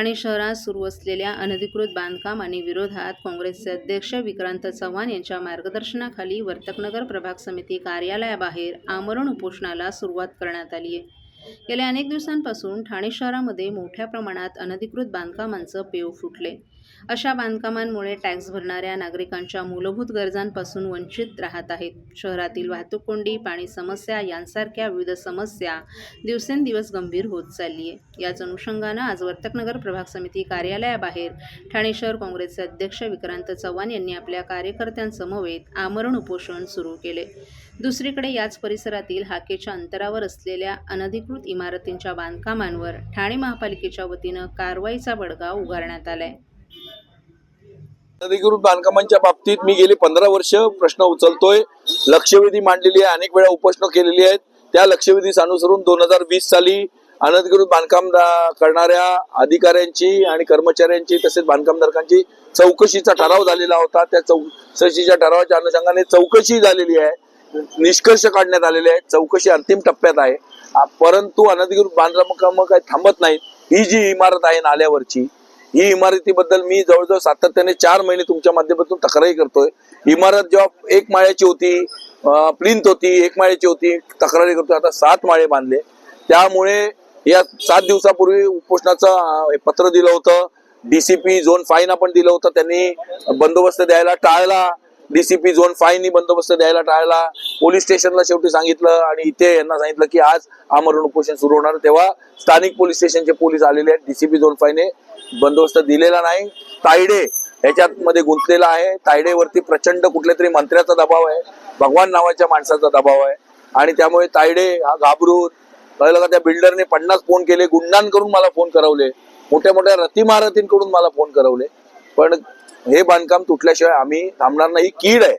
ठाणे शहरात सुरू असलेल्या अनधिकृत बांधकाम आणि विरोधात काँग्रेसचे अध्यक्ष विक्रांत चव्हाण यांच्या मार्गदर्शनाखाली वर्तकनगर प्रभाग समिती कार्यालयाबाहेर आमरण उपोषणाला सुरुवात करण्यात आली आहे. गेल्या अनेक दिवसांपासून ठाणे शहरामध्ये मोठ्या प्रमाणात अनधिकृत बांधकामांचं पेव फुटले. अशा बांधकामांमुळे टॅक्स भरणाऱ्या नागरिकांच्या मूलभूत गरजांपासून वंचित राहत आहेत. शहरातील वाहतूक कोंडी पाणी समस्या यांसारख्या विविध समस्या दिवसेंदिवस गंभीर होत चालली आहे. याच अनुषंगानं आज वर्तकनगर प्रभाग समिती कार्यालयाबाहेर ठाणे शहर काँग्रेसचे अध्यक्ष विक्रांत चव्हाण यांनी आपल्या कार्यकर्त्यांसमवेत आमरण उपोषण सुरू केले. दुसरीकडे याच परिसरातील हाकेच्या अंतरावर असलेल्या अनधिकृत इमारतींच्या बांधकामांवर ठाणे महापालिकेच्या वतीनं कारवाईचा बडगा उगारण्यात आलाय. अनधिकृत बांधकामांच्या बाबतीत मी गेली पंधरा वर्ष प्रश्न उचलतोय. लक्षवेधी मांडलेली आहे अनेक वेळा उपोषण केलेली आहेत. त्या लक्षवेधीस अनुसरून दोन हजार वीस साली अनधिकृत बांधकाम करणाऱ्या अधिकाऱ्यांची आणि कर्मचाऱ्यांची तसेच बांधकामधारकांची चौकशीचा ठराव झालेला होता. त्या चौकशीच्या ठरावाच्या अनुषंगाने चौकशी झालेली आहे. निष्कर्ष काढण्यात आलेले आहेत. चौकशी अंतिम टप्प्यात आहे. परंतु अनधिकृत बांधकाम काही थांबत नाहीत ही जी इमारत आहे नाल्यावरची ही इमारतीबद्दल मी जवळजवळ सातत्याने चार महिने तुमच्या माध्यमातून तक्रारी करतोय. इमारत जेव्हा एक माळ्याची होती प्लिंत होती एक माळ्याची होती तक्रारी करतोय. आता सात माळे बांधले. त्यामुळे या सात दिवसापूर्वी उपोषणाचं पत्र दिलं होतं. डीसीपी झोन फाईन आपण दिलं होतं. त्यांनी बंदोबस्त द्यायला टाळला. डीसीपी झोन फाईननी बंदोबस्त द्यायला टाळला. पोलीस स्टेशनला शेवटी सांगितलं आणि इथे यांना सांगितलं की आज आमरण उपोषण सुरू होणार. तेव्हा स्थानिक पोलीस स्टेशनचे पोलीस आलेले आहेत. डीसीपी झोन फाईने बंदोबस्त दिलेला नाही. तायडे ह्याच्यात मध्ये गुंतलेला आहे. तायडेवरती प्रचंड कुठल्या तरी मंत्र्याचा दबाव आहे. भगवान नावाच्या माणसाचा दबाव आहे. आणि त्यामुळे तायडे हा घाबरून कळलं का त्या बिल्डरने पन्नास फोन केले. गुंडांकडून मला फोन करवले. मोठ्या मोठ्या रतिमारतींकडून मला फोन करवले. पण हे बांधकाम तुटल्याशिवाय आम्ही थांबणार नाही. कीड आहे.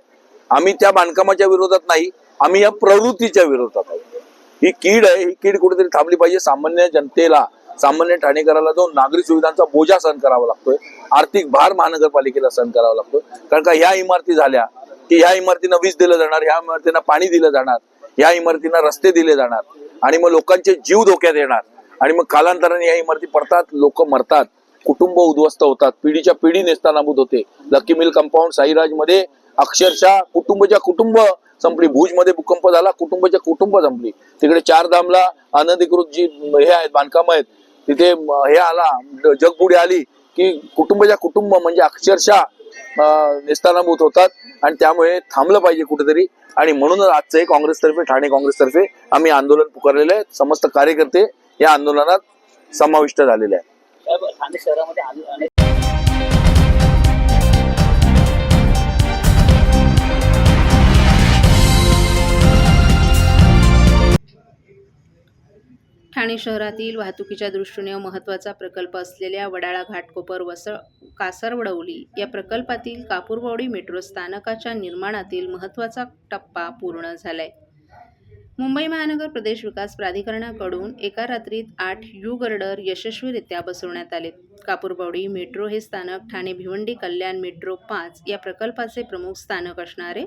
आम्ही त्या बांधकामाच्या विरोधात नाही. आम्ही या प्रवृत्तीच्या विरोधात आहे ही कीड आहे. ही कीड कुठेतरी थांबली पाहिजे. सामान्य जनतेला सामान्य ठाणेकराला जो नागरी सुविधांचा बोजा सहन करावा लागतोय. आर्थिक भार महानगरपालिकेला सहन करावा लागतोय. कारण का ह्या इमारती झाल्या की ह्या इमारतींना वीज दिलं जाणार ह्या इमारतींना पाणी दिलं जाणार ह्या इमारतींना रस्ते दिले जाणार आणि मग लोकांचे जीव धोक्यात येणार आणि मग कालांतराने या इमारती पडतात लोक मरतात. कुटुंब उद्ध्वस्त होतात. पिढीच्या पिढी नेस्तानाबूत होते. लकी मिल कंपाऊंड साईराजमध्ये अक्षरशः कुटुंबच्या कुटुंब संपली. भुजमध्ये भूकंप झाला कुटुंबाच्या कुटुंब संपली. तिकडे चार धामला अनधिकृत जी हे आहेत बांधकाम आहेत. तिथे हे आला जग पुढे आली की कुटुंबाच्या कुटुंब म्हणजे अक्षरशः नेस्तानाभूत होतात आणि त्यामुळे थांबलं पाहिजे कुठेतरी. आणि म्हणूनच आजचं हे काँग्रेसतर्फे ठाणे काँग्रेसतर्फे आम्ही आंदोलन पुकारलेलं आहे. समस्त कार्यकर्ते या आंदोलनात समाविष्ट झालेले आहेत. ठाणे शहरामध्ये अनेक ठाणे शहरातील वाहतुकीच्या दृष्टीने महत्त्वाचा प्रकल्प असलेल्या वडाळा घाटकोपर वसळ कासरवडवली या प्रकल्पातील कापूरबावडी मेट्रो स्थानकाच्या निर्माणातील महत्त्वाचा टप्पा पूर्ण झालाय. मुंबई महानगर प्रदेश विकास प्राधिकरणाकडून एका रात्रीत आठ यू गर्डर यशस्वीरित्या बसवण्यात आले. कापूरबावडी मेट्रो हे स्थानक ठाणे भिवंडी कल्याण मेट्रो पाच या प्रकल्पाचे प्रमुख स्थानक असणारे.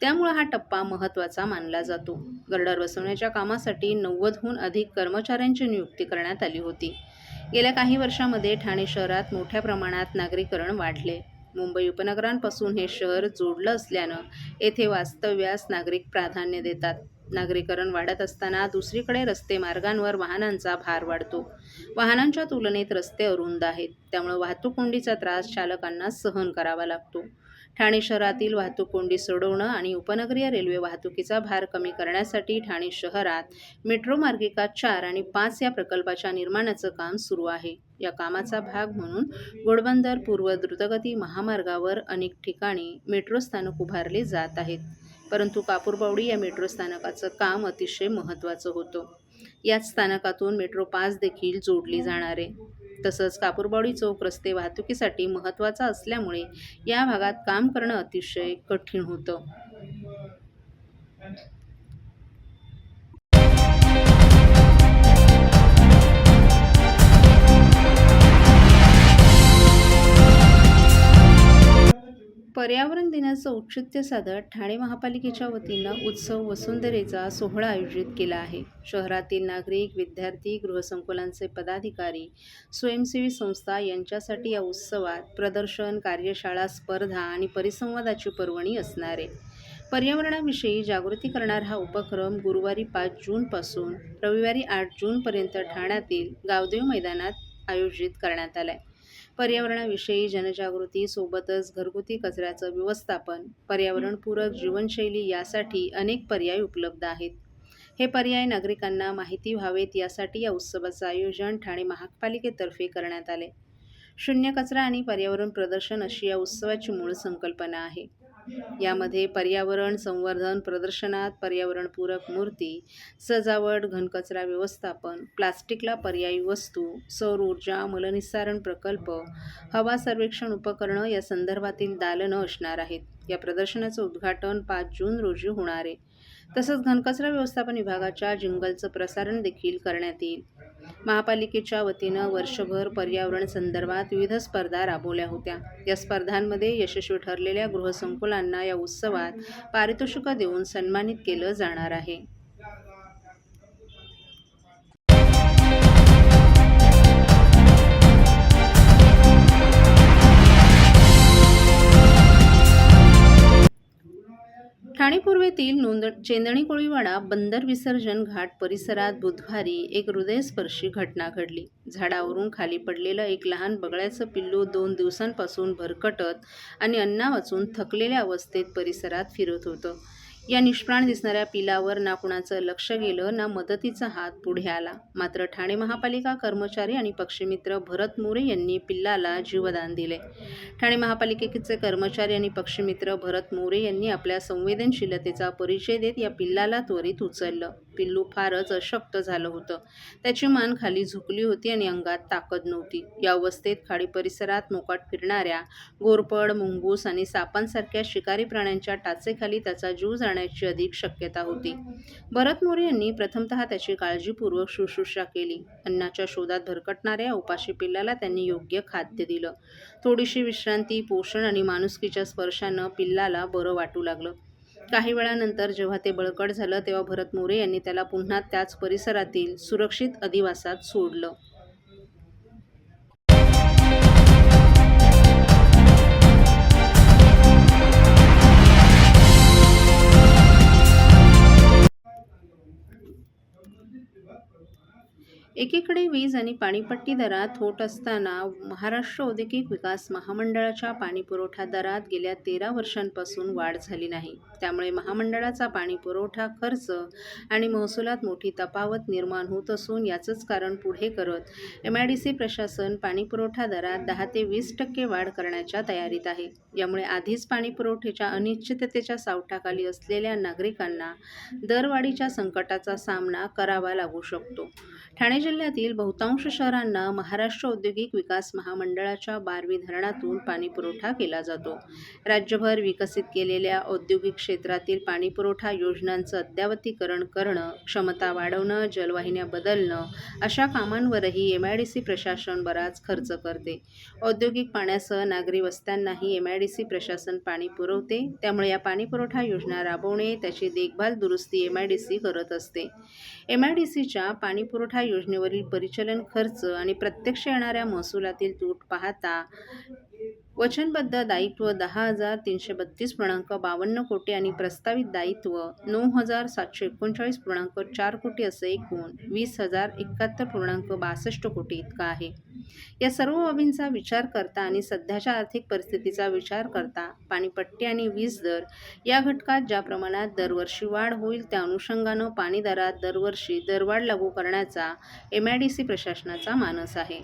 त्यामुळे हा टप्पा महत्त्वाचा मानला जातो. गर्डर बसवण्याच्या कामासाठी नव्वदहून अधिक कर्मचाऱ्यांची नियुक्ती करण्यात आली होती. गेल्या काही वर्षामध्ये ठाणे शहरात मोठ्या प्रमाणात नागरीकरण वाढले. मुंबई उपनगरांपासून हे शहर जोडलं असल्यानं येथे वास्तव्यास नागरिक प्राधान्य देतात. नागरीकरण वाढत असताना दुसरीकडे रस्ते मार्गांवर वाहनांचा भार वाढतो. वाहनांच्या तुलनेत रस्ते अरुंद आहेत. त्यामुळे वाहतूक कोंडीचा त्रास चालकांना सहन करावा लागतो. ठाणे शहरातील वाहतूक कोंडी सोडवणं आणि उपनगरीय रेल्वे वाहतुकीचा भार कमी करण्यासाठी ठाणे शहरात मेट्रो मार्गिका चार आणि पाच या प्रकल्पाच्या निर्माणाचं काम सुरू आहे. या कामाचा भाग म्हणून घोडबंदर पूर्व द्रुतगती महामार्गावर अनेक ठिकाणी मेट्रो स्थानक उभारले जात आहेत. परंतु कापूरबावडी या मेट्रो स्थानकाचं काम अतिशय महत्त्वाचं होतं. याच स्थानकातून मेट्रो पाच देखील जोडली जाणार आहे. तसंच कापूरबावडी चौक रस्ते वाहतुकीसाठी महत्त्वाचा असल्यामुळे या भागात काम करणं अतिशय कठीण होतं. पर्यावरण दिनाचं औचित्य साधत ठाणे महापालिकेच्या वतीनं उत्सव वसुंधरेचा सोहळा आयोजित केला आहे. शहरातील नागरिक विद्यार्थी गृहसंकुलांचे पदाधिकारी स्वयंसेवी संस्था यांच्यासाठी या उत्सवात प्रदर्शन कार्यशाळा स्पर्धा आणि परिसंवादाची पर्वणी असणार आहे. पर्यावरणाविषयी जागृती करणारा हा उपक्रम गुरुवारी पाच जूनपासून रविवारी आठ जूनपर्यंत ठाण्यातील गावदेव मैदानात आयोजित करण्यात आला आहे पर्यावरणाविषयी जनजागृती सोबतच घरगुती कचऱ्याचं व्यवस्थापन पर्यावरणपूरक जीवनशैली यासाठी अनेक पर्याय उपलब्ध आहेत. हे पर्याय नागरिकांना माहिती व्हावेत यासाठी या उत्सवाचं आयोजन ठाणे महापालिकेतर्फे करण्यात आले. शून्य कचरा आणि पर्यावरण प्रदर्शन अशी या उत्सवाची मूळ संकल्पना आहे. यामध्ये पर्यावरण संवर्धन प्रदर्शनात पर्यावरणपूरक मूर्ती सजावट घनकचरा व्यवस्थापन प्लास्टिकला पर्यायी वस्तू सौर ऊर्जा मलनिस्सारण प्रकल्प हवा सर्वेक्षण उपकरणं या संदर्भातील दालनं असणार आहेत. या प्रदर्शनाचं उद्घाटन पाच जून रोजी होणार आहे. तसंच घनकचरा व्यवस्थापन विभागाच्या जिंगलचं प्रसारण देखील करण्यात येईल. महापालिकेच्या वतीनं वर्षभर पर्यावरण संदर्भात विविध स्पर्धा राबवल्या होत्या. या स्पर्धांमध्ये यशस्वी ठरलेल्या गृहसंकुलांना या उत्सवात पारितोषिकं देऊन सन्मानित केलं जाणार आहे. ठाणे पूर्वेतील नोंद चेंदणी कोळीवाडा बंदर विसर्जन घाट परिसरात बुधवारी एक हृदयस्पर्शी घटना घडली. झाडावरून खाली पडलेलं एक लहान बगळ्याचं पिल्लू दोन दिवसांपासून भरकटत आणि अन्ना वाचून थकलेल्या अवस्थेत परिसरात फिरत होतं. या निष्प्राण दिसणाऱ्या पिलावर ना कुणाचं लक्ष गेलं ना मदतीचा हात पुढे आला. मात्र ठाणे महापालिका कर्मचारी आणि पक्षीमित्र भरत मोरे यांनी पिल्लाला जीवदान दिले. ठाणे महापालिकेचे कर्मचारी आणि पक्षीमित्र भरत मोरे यांनी आपल्या संवेदनशीलतेचा परिचय देत या पिल्लाला त्वरित उचललं. पिल्लू फारच अशक्त झालं होतं. त्याची मान खाली झुकली होती आणि अंगात ताकद नव्हती. या अवस्थेत खाडी परिसरात मोकाट फिरणाऱ्या गोरपड मुंगूस आणि सापांसारख्या शिकारी प्राण्यांच्या टाचेखाली त्याचा जीव जाण्याची अधिक शक्यता होती. भरत मोरे यांनी प्रथमतः त्याची काळजीपूर्वक शुश्रूषा केली. अन्नाच्या शोधात भरकटणाऱ्या उपाशी पिल्लाला त्यांनी योग्य खाद्य दिलं. थोडीशी विश्रांती पोषण आणि माणुसकीच्या स्पर्शानं पिल्लाला बरं वाटू लागलं. काही वेळानंतर जेव्हा ते बळकट झालं तेव्हा भरत मोरे यांनी त्याला पुन्हा त्याच परिसरातील सुरक्षित अधिवासात सोडलं. एकीकडे वीज आणि पाणीपट्टी दरात होत असताना महाराष्ट्र औद्योगिक विकास महामंडळाच्या पाणीपुरवठा दरात गेल्या तेरा वर्षांपासून वाढ झाली नाही. त्यामुळे महामंडळाचा पाणीपुरवठा खर्च आणि महसुलात मोठी तफावत निर्माण होत असून याचंच कारण पुढे करत एम आय डी सी प्रशासन पाणीपुरवठा दरात दहा ते वीस टक्के वाढ करण्याच्या तयारीत आहे. यामुळे आधीच पाणीपुरवठ्याच्या अनिश्चिततेच्या सावटाखाली असलेल्या नागरिकांना दरवाढीच्या संकटाचा सामना करावा लागू शकतो. ठाणे जिल्ह्यातील बहुतांश शहरांना महाराष्ट्र औद्योगिक विकास महामंडळाच्या बारवी धरणातून पाणीपुरवठा केला जातो. राज्यभर विकसित केलेल्या औद्योगिक क्षेत्रातील पाणीपुरवठा योजनांचं अद्यावतीकरण करणं क्षमता वाढवणं जलवाहिन्या बदलणं अशा कामांवरही एम आय डी सी प्रशासन बराच खर्च करते. औद्योगिक पाण्यासह नागरी वस्त्यांनाही एम आय डी सी प्रशासन पाणी पुरवते. त्यामुळे या पाणीपुरवठा योजना राबवणे त्याची देखभाल दुरुस्ती एम आय डी सी करत असते. एम आय डी सीच्या पाणीपुरवठा योजनेवरील परिचलन खर्च आणि प्रत्यक्ष येणाऱ्या महसुलातील तूट पाहता वचनबद्ध दायित्व दहा हजार तीनशे बत्तीस पूर्णांक बावन्न कोटी आणि प्रस्तावित दायित्व नऊ हजार सातशे एकोणचाळीस पूर्णांक चार कोटी असं एकूण वीस हजार एकाहत्तर पूर्णांक बासष्ट कोटी इतका आहे. या सर्व बाबींचा विचार करता आणि सध्याच्या आर्थिक परिस्थितीचा विचार करता पाणीपट्टी आणि वीज दर या घटकात ज्या प्रमाणात दरवर्षी वाढ होईल त्या अनुषंगानं पाणी दरात दरवर्षी दरवाढ लागू करण्याचा एम आय डी सी प्रशासनाचा मानस आहे.